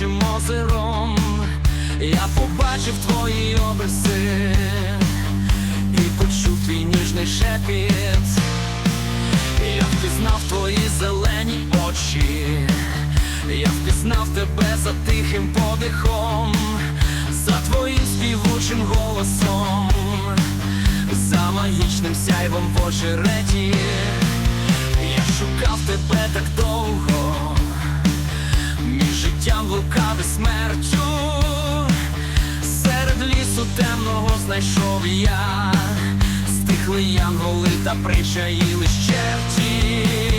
над озером, я побачив твої обриси і почув твій ніжний шепіт. Я впізнав твої зелені очі, я впізнав тебе за тихим подихом, за твоїм співучим голосом, за магічним сяйвом в очереті. Життям смертю, серед лісу темного знайшов я, стихли янголи та причаїли щерті.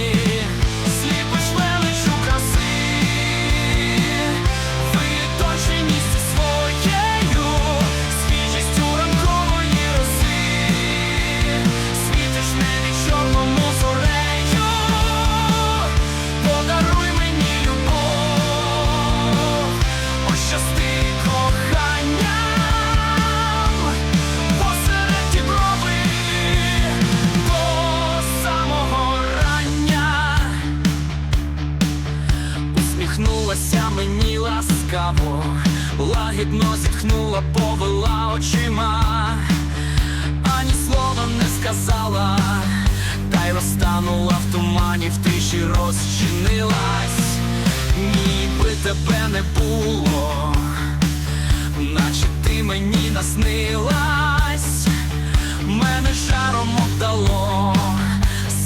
Усміхнулася мені ласкаво, лагідно зітхнула, повела очима, ані слова не сказала, та й розтанула в тумані, в тиші розчинилась, ніби тебе не було, наче ти мені наснилась, мене жаром обдало,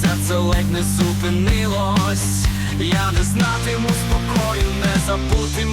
серце ледь не зупинилось, я не знатиму спокою, не забути